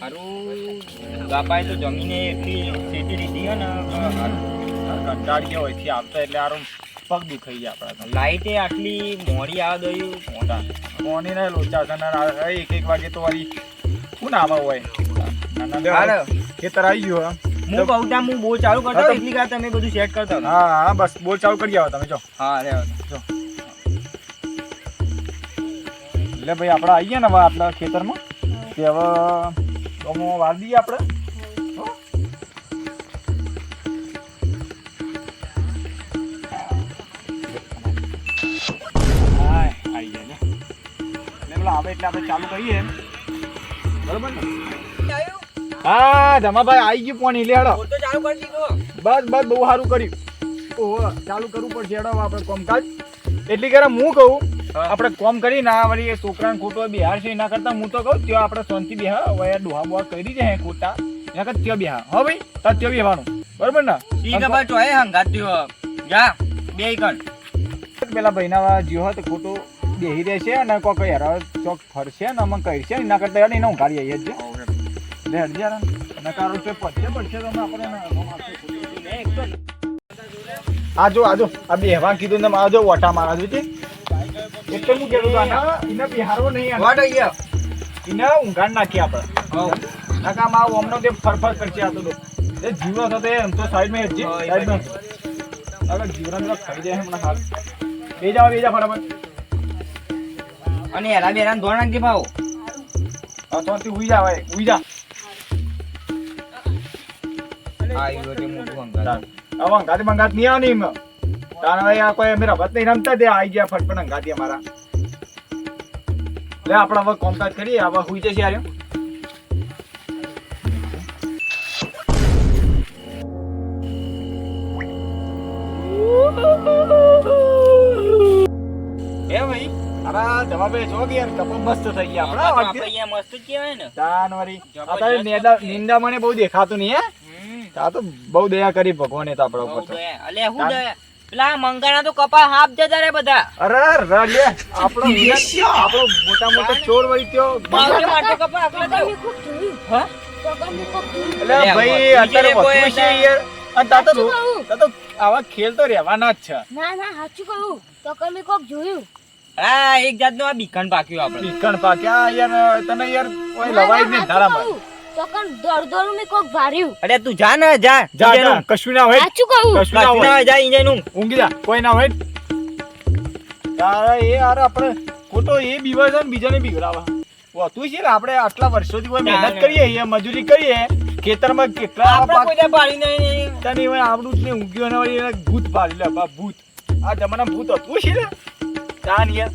હારું બાપાએ તો જમીને એટલી ખેતી લીધી હે ને કંટાળી ગયો હોયથી આવતા એટલે હારું પગ દુખાઈ ગયા આપણા તો. લાઈટે આટલી મોડી આ ગયું. મોટા. મોની ને લોચા છે એક એક વાગે તો વારી શું નામ હોય. ખેતર આવી ગયું હે. ત્યાં હું બહુ ચાલુ કરતો એટલી વાર તમે બધું સેટ કરતા હા હા બસ બોલ ચાલુ કરી આવો તમે જો. હા રે એટલે ભાઈ આપણે આવીએ ને હવે આટલા ખેતરમાં. કે હવે અમો વાર દઈએ આપણે. આવે એટલે આપણે ચાલુ કરીએ બરોબર ને? હા જમાભાઈ આવી ગયું પોણી. લે હેડો. તો ચાલુ કરી દીધો. બસ બસ બહુ સારું કર્યું. ઓહો ચાલુ કરવું પડશે હેડો આપણે કોમકાજ. એટલી કરે હું કહું આપણે કોમ કરી ના વળી એ છોકરાને ખોટો બિહાર છે એના કરતા હું તો કહું ત્યાં આપણે શાંતિ બેહા વયા ડોહા બોહા કરી દે ખોટા. એના કરતા ત્યાં બેહા. હા ભાઈ તાર ત્યાં બેહવાનું. બરોબર ને? ઈ કે ભાઈ ચોય હંગાત થયો જા બે કણ પેલા ભાઈના જીવ હોય તો ખોટું બેહી રહેશે અને કોક યાર ચોક ફરશે ને અમે કહીશે એના કરતા યાર એને ઊંઘાડી આવીએ જ લે હરજી યાર નકારો પડશે પડશે તો અમે આપણે એને આજો. આ જો બેહવા કીધું ને આજો વોટા ઓટા મારા જો તે એટલે હું કહેતો હતો આના એને બિહારવો નહીં. વાટ અહીંયા એને ઊંઘાડ નાખીએ આપણે હવ નકા માં આ ઓમનો તે ફરફર કરશે આ તો એ જીવનો હતો એ એમ તો સાઈડમાં માં હા, સાઈડમાં હવે જીવરાને તો ખાઈ જાય હમણાં હાલ. બે જાવ બે જાઓ ફટાફટ. અને હેરા બેરાને ધોરણ નાખજે ભાવ. આ તો આથી ઉઈ જા ભાઈ ઉઈ જા. હવે બંગાત નહીં આવે ને તારા ભાઈ આ કોઈ મેરા નહીં રમતા તે આઈ ગયા ફટફટ અંગાતી અમારા લે આપણે હવે કોમકાજ કરીએ હવે હુઈ જશે આર્યો એ ભાઈ અરે જવાબે જો કે યાર મસ્ત થઈ ગયા આપણા આપણે અહીંયા મસ્ત જ કહેવાય ને નેદા મને બહુ દેખાતું નહીં હે? આ તો બહુ દયા કરી ભગવાને તો આપણા ઉપર અલે હું દયા? પેલા મંગાના તો કપા હાફ જતા રે બધા. અરે ર આપણો આપણો મોટા મોટો ચોર વળી કયો બાવળી માટો કપા આટલા તો. હા? અલે ભાઈ અત્યારે કોઈ છે યાર. અને તા તો તા તો આવા ખેલ તો રહેવાના જ છે. ના ના સાચું કહું. તો કમી કોક જોયું હા એક જાતનું આ બીકણ પાક્યું આપણે. બીકણ પાક્યા. યાર તને યાર કોઈ લવાઈ જ નહીં ધારામાં. તો કણ દોડ દોડ કોક ભાર્યું અરે તું જા ને જા. જા જા. કશું ના હોય. સાચું કહું? કશું ના હોય. હોય, જા ઈંજણ ઊંઘ. ઊંઘી જા. કોઈ ના હોય. તારે એ યાર આપણે ખોટો એ બીવાય છે ને બીજાને બીવડાવે હોતું છે આપણે આટલા વર્ષોથી કોઈ મહેનત કરીએ મજૂરી કરીએ ખેતરમાં કેટલા આપણે પાડી નહીં. તને હોય આવડું જ નહીં ઊંઘ્યો ને ભૂત પાડી લે ભૂત. આ જમાના ભૂત હતું છે ને તાન યાર.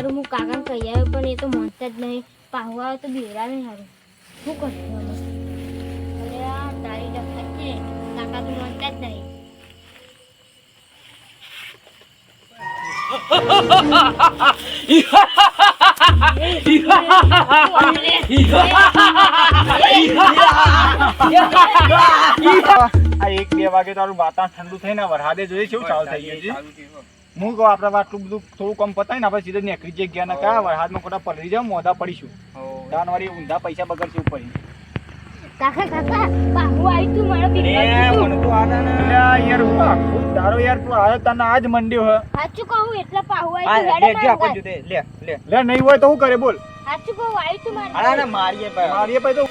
હારું, હું કાકાને કહી આવ્યો, પણ એ તો માનતા જ નહીં. પાહુ આવે તો બેરા નહીં હારું. શું આ તારી ડખત છે. કાકા તો માનતા જ નહીં. એક બે વાગે તારું વાતાવરણ ઠંડુ થઈને વરસાદે જોઈએ કેવું ચાલુ થઈ ગયું હું કહું આપણે આટલું બધું થોડું કમ પતાય ને આપણે સીધા નીકળી જઈએ ગયા ને કા વરસાદમાં ખોટા પલરી જાવ મોધા પડીશું. દાન ઊંધા પૈસા બગડશે ઉપર. કાકા કાકા પાહુ આવ્યું તું મારા અરે, મને તો આના ના. યાર હું આખું તારો યાર તું આવ્યો તને આજ મંડ્યો હે. સાચું કહું એટલે પાહુ આ તું હેડે મારા જુદે, લે, લે. લે નહીં હોય તો હું કરે બોલ. સાચું કહું આવ્યું તું મારા ને મારીએ ભાઈ. મારી પછી તો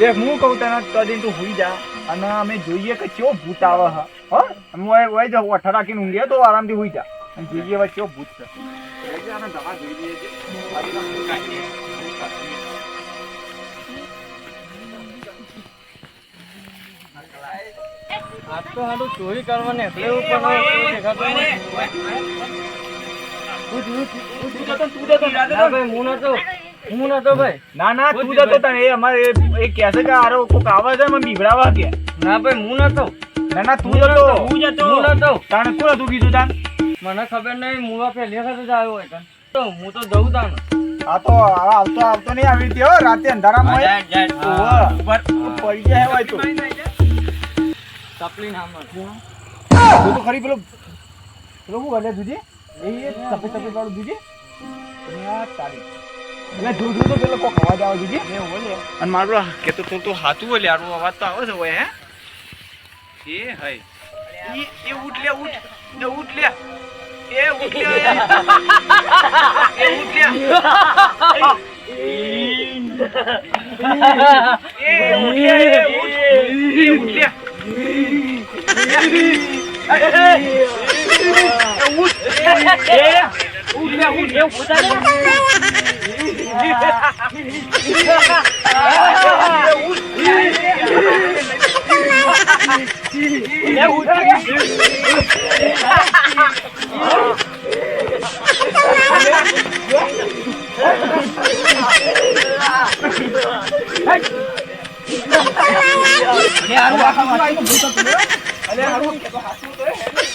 લે હું કહું તને કદી તું હુઈ જા. અને અમે જોઈએ કે કેવો ભૂત આવે હા. હો? અમે ઓય ઓય જો ઓઠા રાખીને ઊંઘીએ તો આરામથી હુઈ જા. અને જોઈએ હવે કેવો ભૂત છે એટલે તો. આજ તો હાલું ચોરી કરવા નીકળ્યો પણ હવે કોઈ દેખાતું. તું તું હું નતો. હું નતો ભાઈ. ના ના તું જતો તને એ અમારે એ- કહેશે કે આરો કોક આવે છે મને કે ના ભાઈ, હું નતો. ના ના તું જતો હું જતો. હું નતો. તાણે કોણ હતું કીધું તાન મને ખબર નહીં હું પહેલી વખત જ આવ્યો હોય તો હું તો જઉં તાણ. આ તો આવતો આવતો નહીં આવી રીતે હો રાતે અંધારામાં. પડી જાય હોય તો. તપલી ના મળે. તો ખરી પેલું પેલું શું એટલે દૂધી? એ સફેદ સફેદ વાળું દૂધી? અને આ તારી. એટલે જોર જોર તો પેલો અવાજ આવે દૂધી? અને મારું કે તો તું તો હાથું હોય યાર અવાજ તો આવે છે હોય હે? એ હઈ ઈ એ ઉઠ લે ઉઠ. ઉઠ લે. એ ઉઠ લે એ ઉઠ લે એ ઉઠ લે એ ઉઠ્યા એ અરે હારું આ ખાવા અરે હારું કે તો હાથું